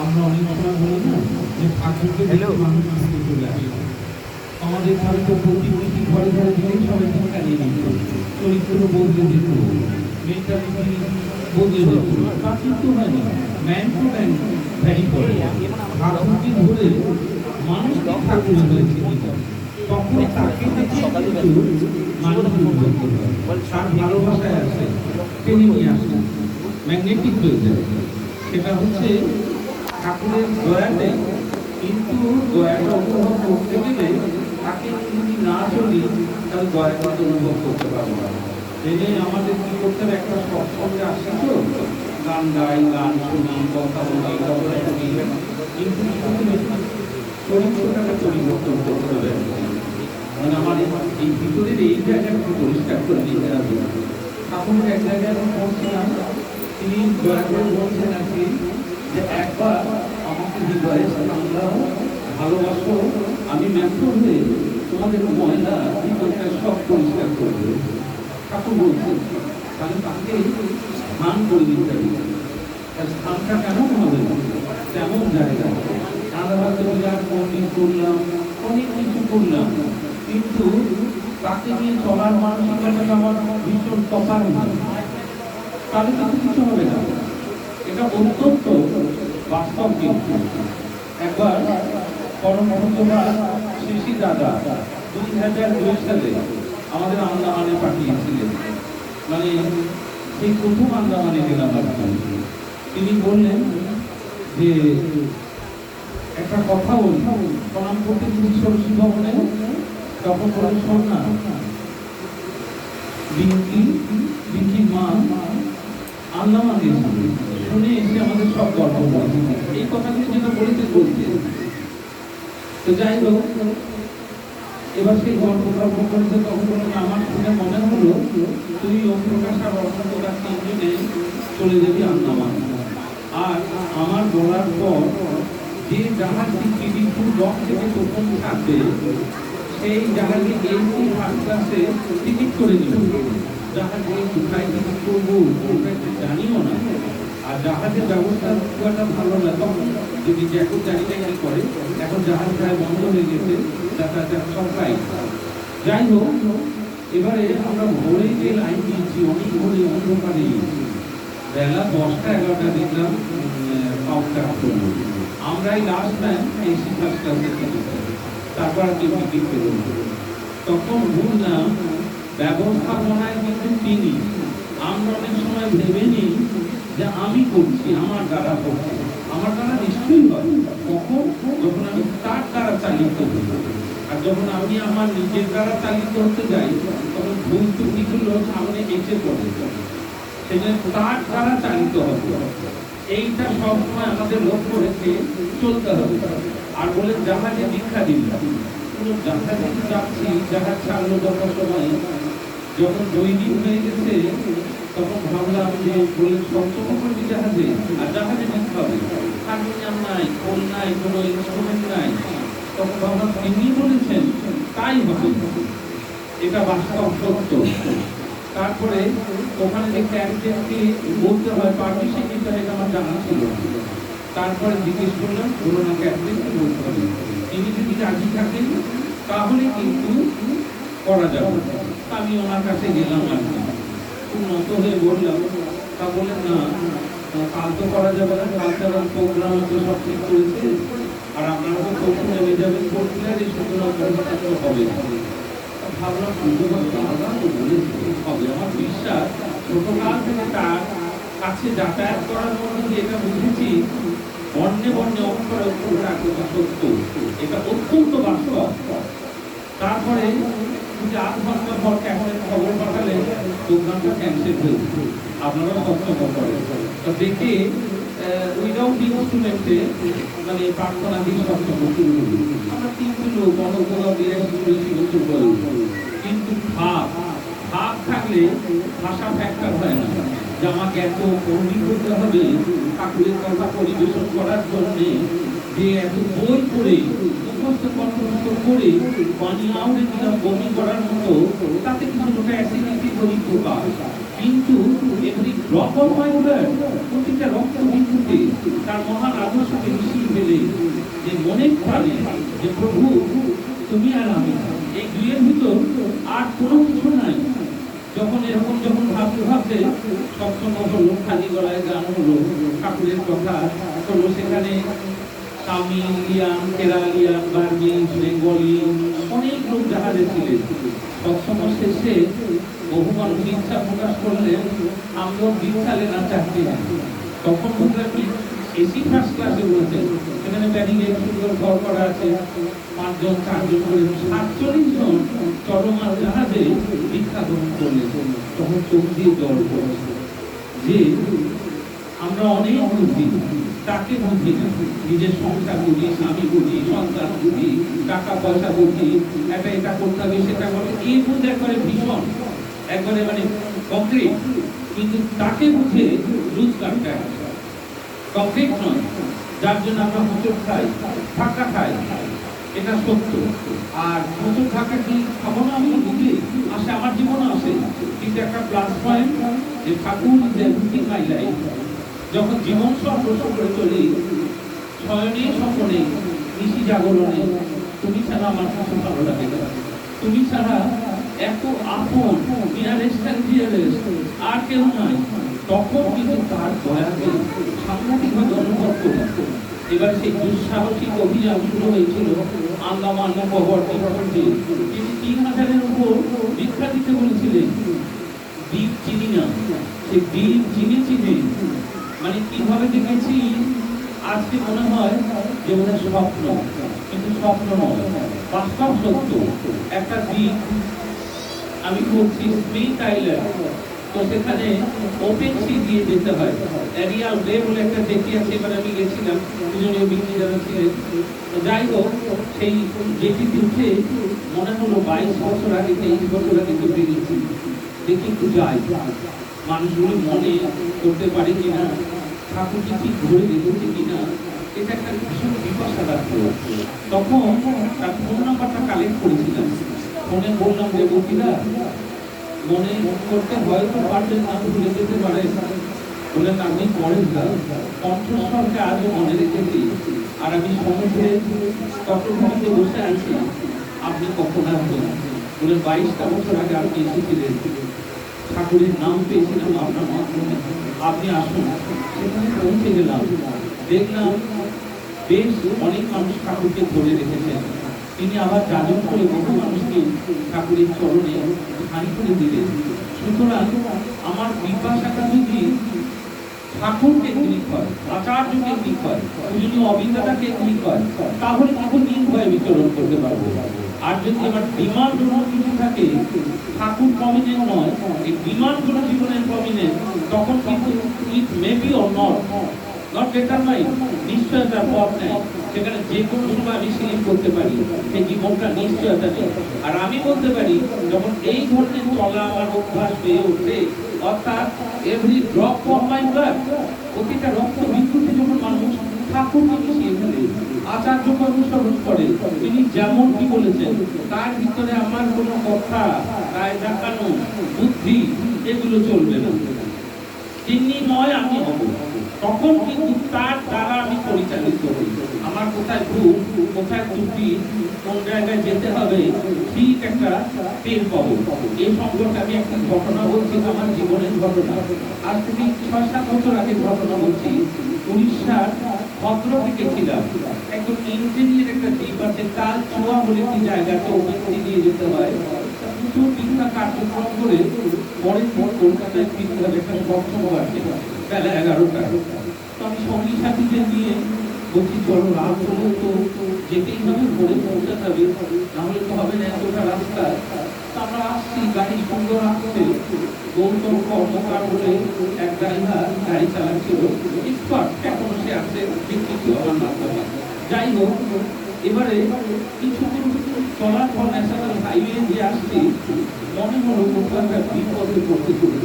আমরা অনেক সময় বলি না যে ঠাকুরকে মানুষ আসতে চলে আসে আমাদের ঘরে তো ঘরে ঘরে গেলেই সবাই টিকা নিত চরিত্র বদলে যেত মেন্টালিটি বদলে যেত তা কিন্তু হয়নি ম্যান টু ম্যান ভ্যারি করে। ঠাকুরকে ধরে মানুষকে ঠাকুর হয়েছে তখন তাকে কিন্তু মানুষ উন্নত হয়। তার ভালোবাসায় আসে টেনে নিয়ে আসে। ম্যাগনেটিক হয়ে যায়। সেটা হচ্ছে ঠাকুরের দয়াতে কিন্তু দয়াটা অনুভব করতে গেলে তাকে যদি না চলি, তাহলে দয়াটা অনুভব করতে পারব না। যে আমাদের কি করতে হবে একটা সৎসঙ্গে আসি তো, গান গাই, গান শুনি, কথা বলি গল্প শুনি। কিন্তু চরিত্রটাকে পরিবর্তন করতে হবে। মানে আমার এই- ভিতরের এই জায়গাটাকে পরিষ্কার করে নিতে হবে। ঠাকুর এক জায়গায় আমি পড়ছিলাম তিনি দয়া বলছেন আর যে একবার আমাকে হৃদয়ে স্থান ভালোবাসো, আমি ম্যাথর হয়ে তোমাদের ময়লা ভিতরটা সব পরিষ্কার করবে ঠাকুর বলছেন, তাহলে তাকে স্নান করে দিতে হবে। তার স্থানটা কেমন হবে? তেমন জায়গা? আমরা হয়তো বিরাট মন্দির করলাম, অনেক কিছু করলাম। কিন্তু তাকে নিয়ে চলার মানসিকতাটা আমার ভীষণ তফাৎ তাহলে কিন্তু কিছু হবে না। এটা অত্যন্ত বাস্তব কিন্তু। একবার পরম ভক্তরা শিশি দাদা দুই হাজার দুই সালে আমাদের আন্দামানে পাঠিয়েছিলেন। মানে সেই প্রথম আন্দামানে গেলাম আর তিনি বললেন যে, একটা কথা বলি। প্রণাম করতে তিনি সরস্বতী ভবনে, তখন বলে শোন না। মা গেছিল শুনে এসে আমাদের সব গল্প এই কথাগুলো যেটা বলেছে বলছে তো যাই হোক, এবার সেই গল্প গল্প করেছে, তখন আমার শুনে মনে হলো তুই ওম প্রকাশ আর দাস তিনজনে চলে যাবি আন্দামান। আর আমার বলার পর যে জাহাজটি কিরিপুর ডক থেকে প্রথম থাকবে, সেই জাহাজে এসি ফার্স্ট টিকিট করে নিল জাহাজে কোথায় টিকিট করব কোথায় জানিও না। আর জাহাজের ব্যবস্থা খুব ভালো না, তখন যদি জ্যাকব জানি জানি করে, এখন জাহাজ প্রায় বন্ধ হয়ে গেছে যাতায়াতের ফ্লাইট যাই হোক, এবারে আমরা ভোরে যে লাইন দিয়েছি, অনেক ভোরে অন্ধকারে। বেলা দশটা এগারোটা দেখলাম পাউটা করল আমরাই লাস্ট এসি ফার্স্ট ক্লাসে তারপর আর কেউ টিকিট পেল। তখন বুঝলাম ব্যবস্থাপনায় কিন্তু তিনি। আমরা অনেক সময় ভেবে নিই যে আমি করছি, আমার দ্বারা করছি। আমার দ্বারা নিশ্চয়ই হয়। কখন? যখন আমি তার দ্বারা চালিত হই। আর যখন আমি আমার নিজের দ্বারা চালিত হতে যাই, তখন ভুল ত্রুটিগুলো সামনে এসে পড়ে। সেটা তার দ্বারা চালিত হবে। এইটা সবসময় আমাদের লক্ষ্য রেখে চলতে হবে। আর বলে, জাহাজে দীক্ষা দিন কোনো ছাড়লো যত সময় যখন দৈনিক হয়ে গেছে, তখন ভাবলাম যে বলে জাহাজে, আর জাহাজে হবে হারমোনিয়াম নাই নাই, কোনো ইনস্ট্রুমেন্ট নাই। তখন ভাবলাম তিনি বলেছেন, তাই হবে। এটা বাস্তব সত্য। তারপরে ওখানে যে ক্যাপ্টেনকে বলতে হয়, পারমিশন নিতে হয় এটা আমার জানা ছিল তারপরে জিজ্ঞেস করলাম বলো না ক্যাপ্টেনকে বলতে হবে। তিনি যদি রাজি থাকেন, তাহলে কিন্তু করা যাবে। আমি ওনার কাছে গেলাম আর কি। খুব নত হয়ে বললাম, তা বললেন, না, কাল তো করা যাবে না আবার প্রোগ্রাম তো সব ঠিক করেছে। আর আপনারা তো পরশু নেমে যাবেন পরশুলের এই সুতরাং পরিষ্কার হবে ভাবলাম সুন্দর দাদা তো বলেছে, হবে আমার বিশ্বাস। ছোটকাল থেকে তার কাছে যাতায়াত করার মধ্যে এটা বুঝেছি বর্ণে বর্ণে অক্ষরে অক্ষরে রাখতে সত্য এটা অত্যন্ত বাস্তব। তারপরে আধ ঘণ্টা পর খবর পাঠালে প্রোগ্রামটা ক্যান্সেল হয়েছে আপনারা সচেতন করেন। তো দেখে উইদাউট ইনস্ট্রুমেন্টে মানে প্রার্থনা দিয়ে আমরা তিনটি লোক অনগ্রহ বিরাশি বছর কিন্তু ভাব ভাব থাকলে ভাষা ফ্যাক্টর হয় না। আমাকে এত পণ্ডিত হতে হবে ঠাকুরের কথা পরিবেশন করার জন্যে যে এত বই পড়ে, মুখস্থ করে পানি দিলাম করার মতো, তাতে কিছু লোক অ্যাসিডিটি প্রকাশ কিন্তু মাই ব্লাড প্রতিটা রক্ত বিন্দুতে তার মহান আদর্শকে মিশিয়ে ফেলে, যে মনে যে প্রভু, তুমি আর আমি। এই দুইয়ের ভিতর আর কোনো কিছু নাই। যখন এরকম যখন ভাবতে ভাবতে সবসময় হলো খালি গলায় গান হলো, ঠাকুরের কথা হলো সেখানে তামিল ইয়ান কেরালিয়ান বার্মিজ বেঙ্গলি অনেক লোক জাহাজে ছিলেন। সবসময় শেষে বহু মানুষ ইচ্ছা প্রকাশ করলেন আমরাও বিশালে না চাকরি না তখন বুঝলাম কি এসি ফার্স্ট ক্লাসে বলছে সেখানে ব্যারিগেড সুন্দর ঘর করা আছে। পাঁচজন চারজন করে সাতচল্লিশ জন চরমার জাহাজে দীক্ষা গ্রহণ করলেন তখন চোখ দিয়ে জল পড়ছে যে আমরা অনেক বুঝি তাকে বুঝি না। নিজের সংসার বুঝি, স্বামী বুঝি, সন্তান বুঝি, টাকা পয়সা বুঝি, এটা এটা করতে হবে, সেটা করে এই বুঝ একবারে ভীষণ, একবারে মানে কংক্রিট কিন্তু তাকে বুঝে কাটতে কংক্রিট নয়, যার জন্য আমরা হোঁচট খাই ফাঁকা খাই। এটা সত্য। আর হোঁচট ফাঁকা কি খাব না আমি বুঝি আসে, আমার জীবনে আসে। কিন্তু একটা প্লাস পয়েন্ট যে ঠাকুর যে মাই লাইফ যখন জীবন সর্বস্ব করে চলি শয়নে স্বপনে, নিশি জাগরণে, তুমি ছাড়া আমার কাছে ভালো লাগে তুমি ছাড়া এত আপন নিয়ারেস্ট অ্যান্ড ডিয়ারেস্ট আর কেউ নাই। তখন কিন্তু তার দয়াকে সাংঘাতিকভাবে অনুভব করি এবার সেই দুঃসাহসিক অভিযান শুরু হয়েছিল আন্দামান নিকোবর দ্বীপপুঞ্জে তিনি তিন হাজারের উপর দিতে বলেছিলেন। দ্বীপ চিনি না। সে দ্বীপ চিনি চিনি। মানে কীভাবে দেখেছি, আজকে মনে হয় যে স্বপ্ন। কিন্তু স্বপ্ন নয়, বাস্তব সত্য। একটা দ্বীপ, আমি করছি স্প্রিং আইল্যান্ড তো সেখানে ওপেন সি দিয়ে যেতে হয়। এরিয়াল বে বলে একটা জেটি আছে, এবার আমি গেছিলাম, দুজনে বিক্রি যারা ছিলেন। যাই হোক, সেই জেটিতে উঠে মনে হলো বাইশ বছর আগে, তেইশ বছর আগে তো বেরিয়েছি। দেখি একটু যাই। মানুষগুলো মনে করতে পারে কিনা, ঠাকুরকে ঠিক ধরে রেখেছে কিনা, এটা একটা ভীষণ বিপাশা রাখতো তখন তার ফোন নাম্বারটা কালেক্ট করেছিলাম। ফোনে বললাম যে বকিরা মনে করতে হয়তো পারবেন না ভুলে যেতে পারে। বললেন আপনি পড়েন না কণ্ঠস্বরকে আজও মনে রেখেছি। আর আমি সমুদ্রে তটভূমিতে বসে আছি। আপনি কখন আসবেন বলে বাইশটা বছর আগে আপনি এসেছিলেন। ঠাকুরের নাম পেয়েছিলাম আপনার মাধ্যমে। আপনি আসুন, সেখানে পৌঁছে গেলাম। দেখলাম বেশ অনেক মানুষ ঠাকুরকে ধরে রেখেছেন। তিনি আবার যাজন করে বহু মানুষকে ঠাকুরের চরণে হানি করে দিলেন। সুতরাং আমার বিপাশাটা যদি হয় তাহলে কিন্তু নির্ভয়ে বিচরণ করতে পারব। আর যদি আমার ডিমান্ড কোনো কিছু থাকে, ঠাকুর প্রমিনেন্ট নয়, এই ডিমান্ড কোনো জীবনের প্রমিনেন্ট তখন কিন্তু it may be or not not determine নিশ্চয়তার পথ নেই সেখানে যে কোনো সময় আমি সিলিপ করতে পারি। সেই জীবনটা নিশ্চয়তা নেই আর আমি বলতে পারি, যখন এই ধরনের চলা আমার অভ্যাস পেয়ে উঠবে অর্থাৎ every drop of my blood প্রতিটা রক্ত বিন্দুতে যখন মানুষ ঠাকুরকে মিশিয়ে ফেলে আচার্যকে অনুসরণ করে, তিনি যেমন কি বলেছেন, তার ভিতরে আমার কোনো কথা কায়দা কানুন বুদ্ধি, এগুলো চলবে না। তিনি নয় আমি হব। তখন কিন্তু তার দ্বারা আমি পরিচালিত হই। আমার কোথায় ভুল কোথায় ত্রুটি কোন জায়গায় যেতে হবে, ঠিক একটা টের পাবো। এই সম্পর্কে আমি একটা ঘটনা বলছি আমার জীবনের ঘটনা। আজ থেকে ছয় সাত বছর আগে ঘটনা বলছি। উড়িষ্যার ভদ্রকে গেছিলাম একজন ইঞ্জিনিয়ার একটা দ্বীপ আছে, তার ছোঁয়া বলে একটি জায়গাতে অভিজ্ঞতি দিয়ে যেতে হয়। কিছু দীক্ষা কার্যক্রম করে পরের পর কলকাতায় ফিরতে একটা সক্ষম আছে। বেলা এগারোটায় তো আমি সঙ্গী সাথীদের নিয়ে বলছি চলো রাত হলে তো যেতেই হবে, ভোরে পৌঁছাতে হবে। নাহলে তো হবে না এতটা রাস্তা। তো আমরা আসছি গাড়ি সুন্দর আসছে গৌতম কর্মকার বলে এক ড্রাইভার গাড়ি চালাচ্ছিল। এক্সপার্ট এখনও সে আছে বিকৃতি হওয়ার মাধ্যমে যাই হোক, এবারে কিছু চলার পর ন্যাশনাল হাইওয়ে দিয়ে আসছি। মনে হলো কোথাও একটা বিপদে পড়তে চলেছে